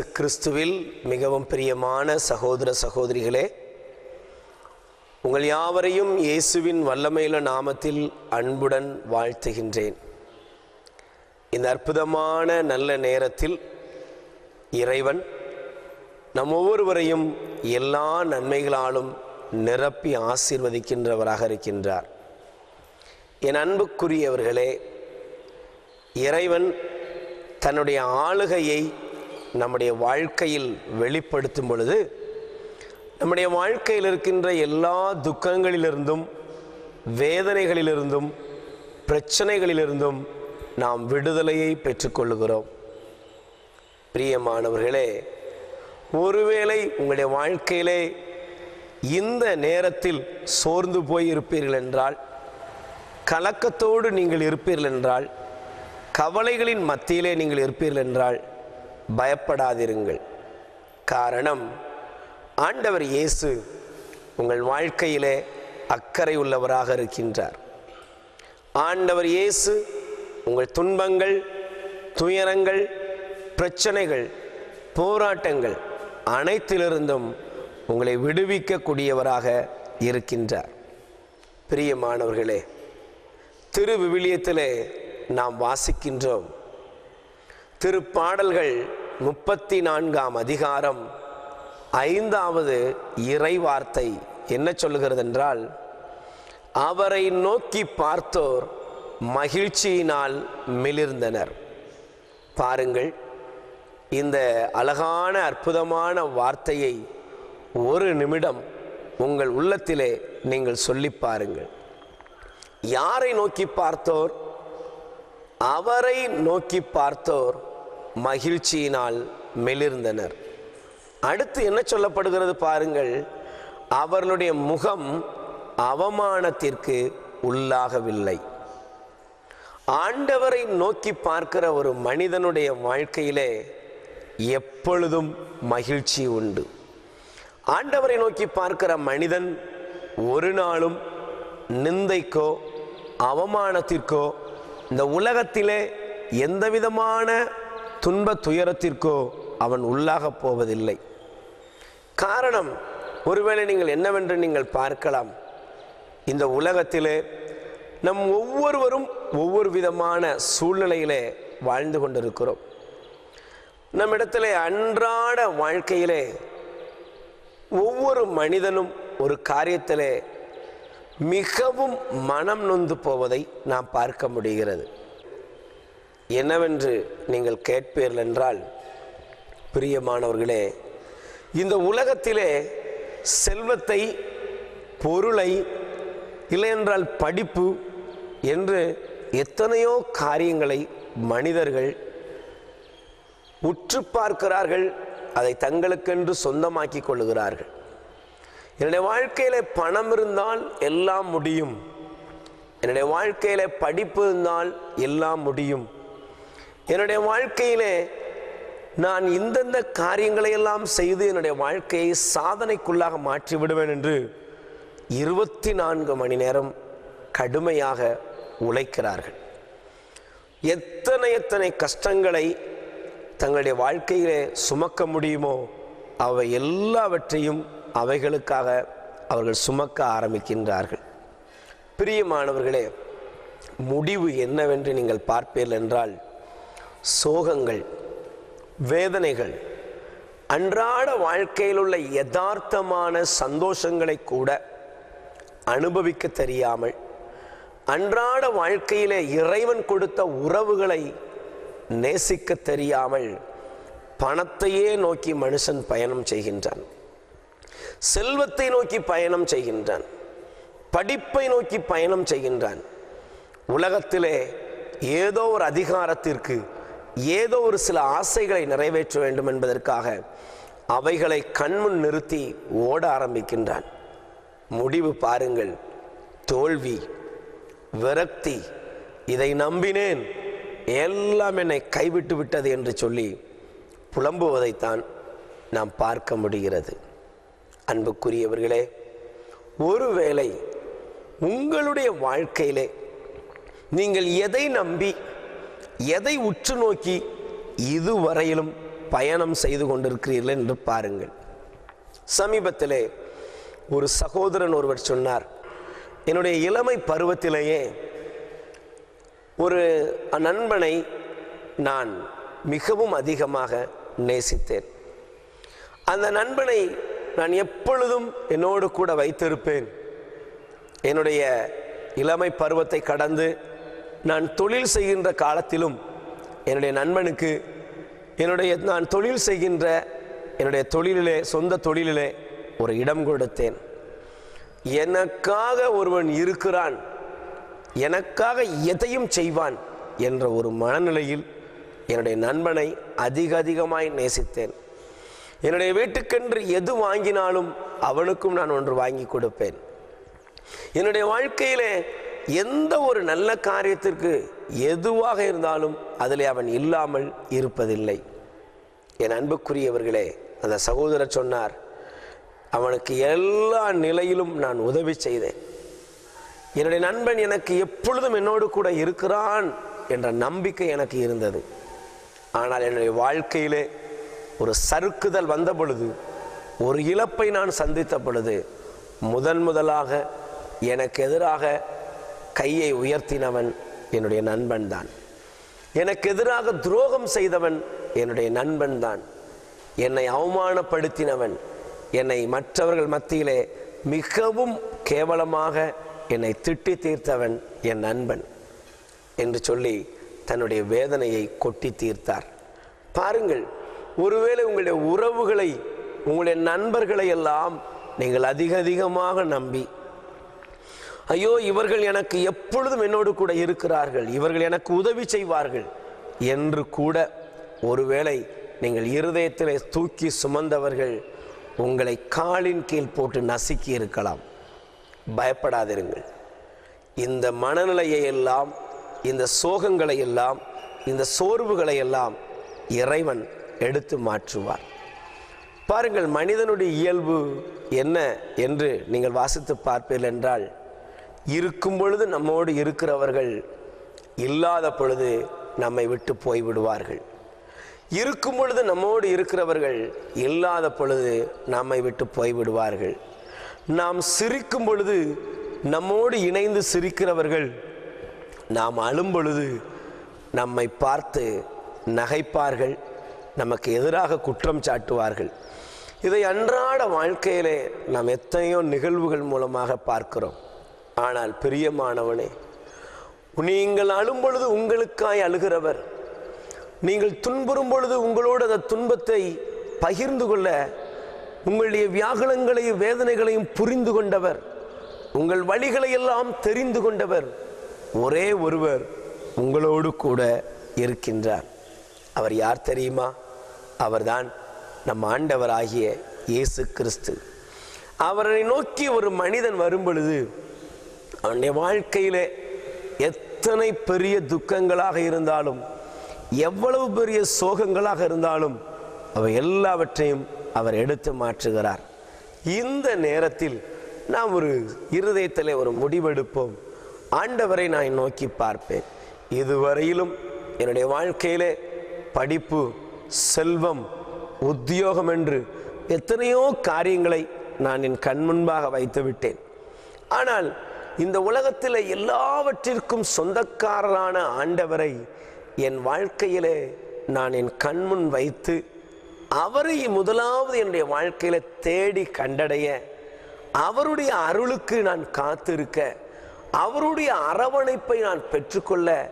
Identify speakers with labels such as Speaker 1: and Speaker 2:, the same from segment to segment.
Speaker 1: கிறிஸ்துவில் மிகவும் பிரியமான சகோதர சகோதரிகளே உங்கள் யாவரையும் இயேசுவின் வல்லமையில நாமத்தில் அன்புடன் வாழ்த்துகின்றேன். இந்த அற்புதமான நல்ல நேரத்தில் இறைவன் நம் ஒவ்வொருவரையும் எல்லா நன்மைகளாலும் நிரப்பி ஆசீர்வதிக்கின்றவராக இருக்கின்றார். என் அன்புக்குரியவர்களே இறைவன் தன்னுடைய ஆளுகையை நம்முடைய வாழ்க்கையில் வெளிப்படுத்தும் பொழுது நம்முடைய வாழ்க்கையில் இருக்கின்ற எல்லா துக்கங்களிலிருந்தும் வேதனைகளிலிருந்தும் பிரச்சனைகளிலிருந்தும் நாம் விடுதலையை பெற்றுக்கொள்ளுகிறோம் பிரியமானவர்களே ஒருவேளை உங்களுடைய வாழ்க்கையிலே இந்த நேரத்தில் சோர்ந்து போய் இருப்பீர்கள் என்றால் கலக்கத்தோடு நீங்கள் இருப்பீர்கள் என்றால் கவலைகளின் மத்தியிலே நீங்கள் இருப்பீர்கள் என்றால் பயப்படாதிருங்கள். காரணம் ஆண்டவர் இயேசு உங்கள் வாழ்க்கையிலே அக்கறை உள்ளவராக இருக்கின்றார். ஆண்டவர் இயேசு உங்கள் துன்பங்கள் துயரங்கள் பிரச்சனைகள் போராட்டங்கள் அனைத்திலிருந்தும் உங்களை விடுவிக்கக்கூடியவராக இருக்கின்றார். பிரியமானவர்களே திருவிவிலியத்திலே நாம் வாசிக்கின்றோம். திருப்பாடல்கள் முப்பத்தி நான்காம் அதிகாரம் ஐந்தாவது இறை வார்த்தை என்ன சொல்லுகிறது என்றால் அவரை நோக்கி பார்த்தோர் மகிழ்ச்சியினால் மிளிர்ந்தனர். பாருங்கள் இந்த அழகான அற்புதமான வார்த்தையை ஒரு நிமிடம் உங்கள் உள்ளத்திலே நீங்கள் சொல்லி பாருங்கள். யாரை நோக்கி பார்த்தோர்? அவரை நோக்கி பார்த்தோர் மகிழ்ச்சியினால் மெலிர்ந்தனர். அடுத்து என்ன சொல்லப்படுகிறது பாருங்கள். அவர்களுடைய முகம் அவமானத்திற்கு உள்ளாகவில்லை. ஆண்டவரை நோக்கி பார்க்கிற ஒரு மனிதனுடைய வாழ்க்கையிலே எப்பொழுதும் மகிழ்ச்சி உண்டு. ஆண்டவரை நோக்கி பார்க்கிற மனிதன் ஒரு நாளும் நிந்தைக்கோ அவமானத்திற்கோ இந்த உலகத்திலே எந்த விதமான துன்ப துயரத்திற்கோ அவன் உள்ளாகப் போவதில்லை. காரணம் ஒருவேளை நீங்கள் என்னவென்று நீங்கள் பார்க்கலாம். இந்த உலகத்திலே நம் ஒவ்வொருவரும் ஒவ்வொரு விதமான சூழ்நிலையிலே வாழ்ந்து கொண்டிருக்கிறோம். நம்மிடத்திலே அன்றாட வாழ்க்கையிலே ஒவ்வொரு மனிதனும் ஒரு காரியத்திலே மிகவும் மனம் நொந்து போவதை நாம் பார்க்க முடிகிறது. என்னவென்று நீங்கள் கேட்பீர்கள் என்றால் பிரியமானவர்களே இந்த உலகத்திலே செல்வத்தை பொருளை இல்லையென்றால் படிப்பு என்று எத்தனையோ காரியங்களை மனிதர்கள் உற்று பார்க்கிறார்கள் அதை தங்களுக்கென்று சொந்தமாக்கி கொள்ளுகிறார்கள். என்னுடைய வாழ்க்கையில பணம் இருந்தால் எல்லாம் முடியும். என்னுடைய வாழ்க்கையில படிப்பு இருந்தால் எல்லாம் முடியும். என்னுடைய வாழ்க்கையிலே நான் இந்தந்த காரியங்களை எல்லாம் செய்து என்னுடைய வாழ்க்கையை சாதனைக்குள்ளாக மாற்றி விடுவேன் என்று இருபத்தி நான்கு மணி நேரம் கடுமையாக உழைக்கிறார்கள். எத்தனை எத்தனை கஷ்டங்களை தங்களுடைய வாழ்க்கையிலே சுமக்க முடியுமோ அவை எல்லாவற்றையும் அவைகளுக்காக அவர்கள் சுமக்க ஆரம்பிக்கின்றார்கள். பிரியமானவர்களே முடிவு என்னவென்று நீங்கள் பார்ப்பீர்கள் என்றால் சோகங்கள் வேதனைகள் அன்றாட வாழ்க்கையில் உள்ள யதார்த்தமான சந்தோஷங்களை கூட அனுபவிக்க தெரியாமல் அன்றாட வாழ்க்கையிலே இறைவன் கொடுத்த உறவுகளை நேசிக்க தெரியாமல் பணத்தையே நோக்கி மனுஷன் பயணம் செய்கின்றான். செல்வத்தை நோக்கி பயணம் செய்கின்றான். படிப்பை நோக்கி பயணம் செய்கின்றான். உலகத்திலே ஏதோ ஒரு அதிகாரத்திற்கு ஏதோ ஒரு சில ஆசைகளை நிறைவேற்ற வேண்டும் என்பதற்காக அவைகளை கண்முன் நிறுத்தி ஓட ஆரம்பிக்கின்றான். முடிவு பாருங்கள். தோல்வி விரக்தி இதை நம்பினேன். எல்லாம் என்னை கைவிட்டு விட்டது என்று சொல்லி புலம்புவதைத்தான் நாம் பார்க்க முடிகிறது. அன்புக்குரியவர்களே ஒருவேளை உங்களுடைய வாழ்க்கையிலே நீங்கள் எதை நம்பி எதை உற்று நோக்கி இதுவரையிலும் பயணம் செய்து கொண்டிருக்கிறீர்கள் என்று பாருங்கள். சமீபத்திலே ஒரு சகோதரன் ஒருவர் சொன்னார் என்னுடைய இளமை பருவத்திலேயே ஒரு நண்பனை நான் மிகவும் அதிகமாக நேசித்தேன். அந்த நண்பனை நான் எப்பொழுதும் என்னோடு கூட வைத்திருப்பேன். என்னுடைய இளமை பருவத்தை கடந்து நான் தொழில் செய்கின்ற காலத்திலும் என்னுடைய நண்பனுக்கு என்னுடைய நான் தொழில் செய்கின்ற என்னுடைய தொழிலிலே சொந்த தொழிலிலே ஒரு இடம் கொடுத்தேன். எனக்காக ஒருவன் இருக்கிறான் எனக்காக எதையும் செய்வான் என்ற ஒரு மனநிலையில் என்னுடைய நண்பனை அதிக அதிகமாய் நேசித்தேன். என்னுடைய வீட்டுக்கென்று எது வாங்கினாலும் அவனுக்கும் நான் ஒன்று வாங்கி கொடுப்பேன். என்னுடைய வாழ்க்கையிலே எந்த ஒரு நல்ல காரியத்திற்கு எதுவாக இருந்தாலும் அதில் அவன் இல்லாமல் இருப்பதில்லை. என் அன்புக்குரியவர்களே அந்த சகோதரர் சொன்னார் அவனுக்கு எல்லா நிலையிலும் நான் உதவி செய்தேன். என்னுடைய நண்பன் எனக்கு எப்பொழுதும் என்னோடு கூட இருக்கிறான் என்ற நம்பிக்கை எனக்கு இருந்தது. ஆனால் என்னுடைய வாழ்க்கையிலே ஒரு சறுக்குதல் வந்த பொழுது ஒரு இழப்பை நான் சந்தித்த பொழுது முதன் முதலாக எனக்கு எதிராக கையை உயர்த்தினவன் என்னுடைய நண்பன் தான். எனக்கு எதிராக துரோகம் செய்தவன் என்னுடைய நண்பன் தான். என்னை அவமானப்படுத்தினவன் என்னை மற்றவர்கள் மத்தியிலே மிகவும் கேவலமாக என்னை திட்டி தீர்த்தவன் என் நண்பன் என்று சொல்லி தன்னுடைய வேதனையை கொட்டி தீர்த்தார். பாருங்கள் ஒருவேளை உங்களுடைய உறவுகளை உங்களுடைய நண்பர்களை எல்லாம் நீங்கள் அதிக அதிகமாக நம்பி ஐயோ இவர்கள் எனக்கு எப்பொழுதும் என்னோடு கூட இருக்கிறார்கள். இவர்கள் எனக்கு உதவி செய்வார்கள். என்று கூட ஒருவேளை நீங்கள் இருதயத்திலே தூக்கி சுமந்தவர்கள் உங்களை காலின் கீழ் போட்டு நசுக்கி இருக்கலாம். பயப்படாதிருங்கள். இந்த மனநிலையை எல்லாம் இந்த சோகங்களை எல்லாம் இந்த சோர்வுகளை எல்லாம் இறைவன் எடுத்து மாற்றுவார். பாருங்கள் மனிதனுடைய இயல்பு என்ன என்று நீங்கள் வாசித்து பார்ப்பீர்கள் என்றால் இருக்கும் பொழுது நம்மோடு இருக்கிறவர்கள் இல்லாத பொழுது நம்மை விட்டு போய்விடுவார்கள். இருக்கும் பொழுது நம்மோடு இருக்கிறவர்கள் இல்லாத பொழுது நம்மை விட்டு போய்விடுவார்கள். நாம் சிரிக்கும் பொழுது நம்மோடு இணைந்து சிரிக்கிறவர்கள் நாம் அழும் பொழுது நம்மை பார்த்து நகைப்பார்கள் நமக்கு எதிராக குற்றம் சாட்டுவார்கள். இதை அன்றாட வாழ்க்கையிலே நாம் எத்தனையோ நிகழ்வுகள் மூலமாக பார்க்கிறோம். ஆனால் பிரியமானவனே நீங்கள் அழும் பொழுது உங்களுக்காய் அழுகிறவர். நீங்கள் துன்புறும் பொழுது உங்களோடு அந்த துன்பத்தை பகிர்ந்து கொள்ள உங்களுடைய வியாகுலங்களையும் வேதனைகளையும் புரிந்து கொண்டவர். உங்கள் வழிகளை எல்லாம் தெரிந்து கொண்டவர். ஒரே ஒருவர் உங்களோடு கூட இருக்கின்றார். அவர் யார் தெரியுமா? அவர்தான் நம் ஆண்டவராகிய இயேசு கிறிஸ்து. அவரை நோக்கி ஒரு மனிதன் வரும் பொழுது அவனுடைய வாழ்க்கையிலே எத்தனை பெரிய துக்கங்களாக இருந்தாலும் எவ்வளவு பெரிய சோகங்களாக இருந்தாலும் அவை எல்லாவற்றையும் அவர் எடுத்து மாற்றுகிறார். இந்த நேரத்தில் நாம் ஒரு இருதயத்தில் ஒரு முடிவெடுப்போம். ஆண்டவரை நான் நோக்கி பார்ப்பேன். இதுவரையிலும் என்னுடைய வாழ்க்கையிலே படிப்பு செல்வம் உத்தியோகம் என்று எத்தனையோ காரியங்களை நான் என் கண் முன்பாக வைத்து விட்டேன் ஆனால் இந்த உலகத்தில் எல்லாவற்றிற்கும் சொந்தக்காரரான ஆண்டவரை என் வாழ்க்கையிலே நான் என் கண்முன் வைத்து அவரை முதலாவது என்னுடைய வாழ்க்கையில தேடி கண்டடைய அவருடைய அருளுக்கு நான் காத்திருக்க அவருடைய அரவணைப்பை நான் பெற்றுக்கொள்ள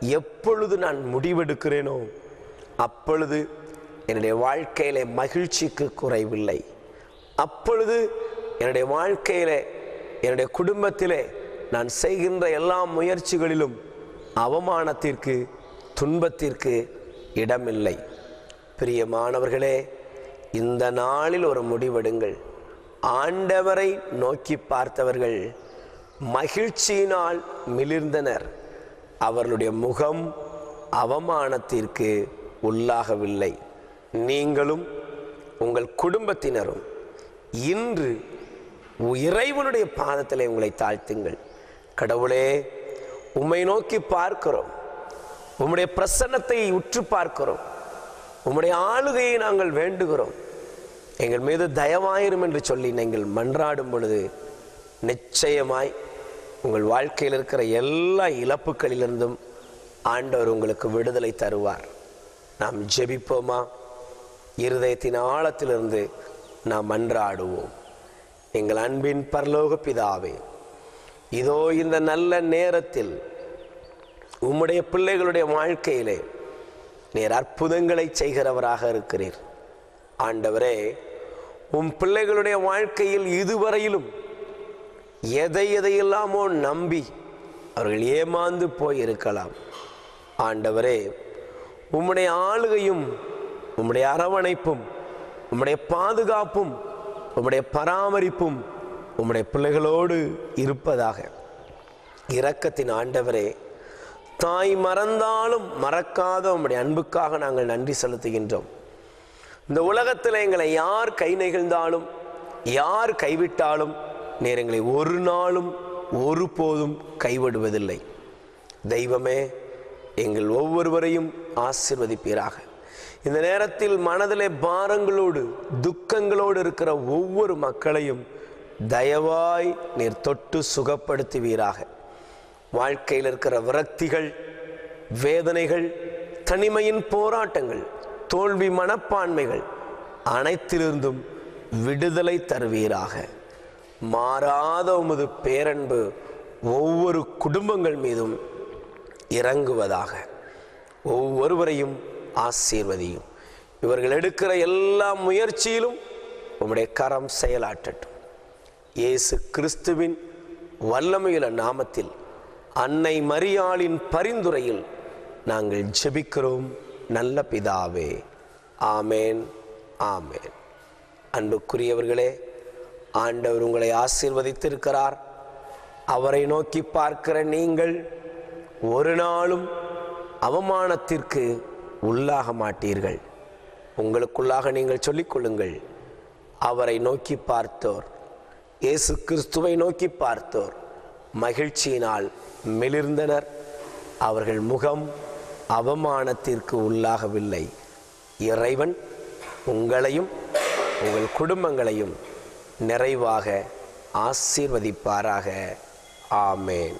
Speaker 1: எப்பொழுது நான் முடிவெடுக்கிறேனோ அப்பொழுது என்னுடைய வாழ்க்கையில் மகிழ்ச்சிக்கு குறைவில்லை. அப்பொழுது என்னுடைய வாழ்க்கையிலே என்னுடைய குடும்பத்திலே நான் செய்கின்ற எல்லா முயற்சிகளிலும் அவமானத்திற்கு துன்பத்திற்கு இடமில்லை. பிரியமானவர்களே இந்த நாளில் ஒரு முடிவெடுங்கள். ஆண்டவரை நோக்கி பார்த்தவர்கள் மகிழ்ச்சியினால் மிளிர்ந்தனர். அவர்களுடைய முகம் அவமானத்திற்கு உள்ளாகவில்லை. நீங்களும் உங்கள் குடும்பத்தினரும் இன்று இறைவனுடைய பாதத்தில் உங்களை தாழ்த்துங்கள். கடவுளே உம்மை நோக்கி பார்க்கிறோம். உம்முடைய பிரசன்னத்தை உற்று பார்க்கிறோம். உம்முடைய ஆளுகையை நாங்கள் வேண்டுகிறோம். எங்கள் மீது தயவாயிரும் என்று சொல்லி நீங்கள் மன்றாடும் பொழுது நிச்சயமாய் உங்கள் வாழ்க்கையில் இருக்கிற எல்லா இழப்புகளிலிருந்தும் ஆண்டவர் உங்களுக்கு விடுதலை தருவார். நாம் ஜெபிப்போமா? இருதயத்தின் ஆழத்திலிருந்து நாம் மன்றாடுவோம் எங்கள் அன்பின் பரலோக பிதாவே இதோ இந்த நல்ல நேரத்தில் உம்முடைய பிள்ளைகளுடைய வாழ்க்கையிலே நீர் அற்புதங்களை செய்கிறவராக இருக்கிறீர். ஆண்டவரே உம் பிள்ளைகளுடைய வாழ்க்கையில் இதுவரையிலும் எதை எதையெல்லாமோ நம்பி அவர்கள் ஏமாந்து போய் இருக்கலாம் ஆண்டவரே உம்முடைய ஆளுகையும் உம்முடைய அரவணைப்பும் உம்முடைய பாதுகாப்பும் உம்முடைய பராமரிப்பும் உம்முடைய பிள்ளைகளோடு இருப்பதாக. இரக்கத்தின் ஆண்டவரே தாய் மறந்தாலும் மறக்காத உம்முடைய அன்புக்காக நாங்கள் நன்றி செலுத்துகின்றோம். இந்த உலகத்தில் எங்களை யார் கை நெகிழ்ந்தாலும் யார் கைவிட்டாலும் நீர் எங்களை ஒரு நாளும் ஒருபோதும் கைவிடுவதில்லை. தெய்வமே எங்கள் ஒவ்வொருவரையும் ஆசிர்வதிப்பீராக. இந்த நேரத்தில் மனதிலே பாரங்களோடு துக்கங்களோடு இருக்கிற ஒவ்வொரு மக்களையும் தயவாய் நீர் தொட்டு சுகப்படுத்துவீராக. வாழ்க்கையில் இருக்கிற விரக்திகள் வேதனைகள் தனிமையின் போராட்டங்கள் தோல்வி மனப்பான்மைகள் அனைத்திலிருந்தும் விடுதலை தருவீராக. மாறாத உமது பேரன்பு ஒவ்வொரு குடும்பங்கள் மீதும் இறங்குவதாக. ஒவ்வொருவரையும் ஆசீர்வதியும். இவர்கள் எடுக்கிற எல்லா முயற்சியிலும் உம்முடைய கரம் செயலாற்றட்டும். இயேசு கிறிஸ்துவின் வல்லமையுள்ள நாமத்தில் அன்னை மரியாளின் பரிந்துரையில் நாங்கள் ஜெபிக்கிறோம். நல்ல பிதாவே ஆமேன் ஆமேன். அன்புக்குரியவர்களே ஆண்டவர் உங்களை ஆசீர்வதித்திருக்கிறார். அவரை நோக்கி பார்க்கிற நீங்கள் ஒரு நாளும் அவமானத்திற்கு உள்ளாக மாட்டீர்கள். உங்களுக்குள்ளாக நீங்கள் சொல்லிக்கொள்ளுங்கள். அவரை நோக்கி பார்த்தோர். இயேசு கிறிஸ்துவை நோக்கி பார்த்தோர். மகிழ்ச்சியினால் மெலிர்ந்தனர் அவர்கள் முகம் அவமானத்திற்கு உள்ளாகவில்லை. இறைவன் உங்களையும் உங்கள் குடும்பங்களையும் நிறைவாக ஆசீர்வதிப்பாராக. ஆமேன்.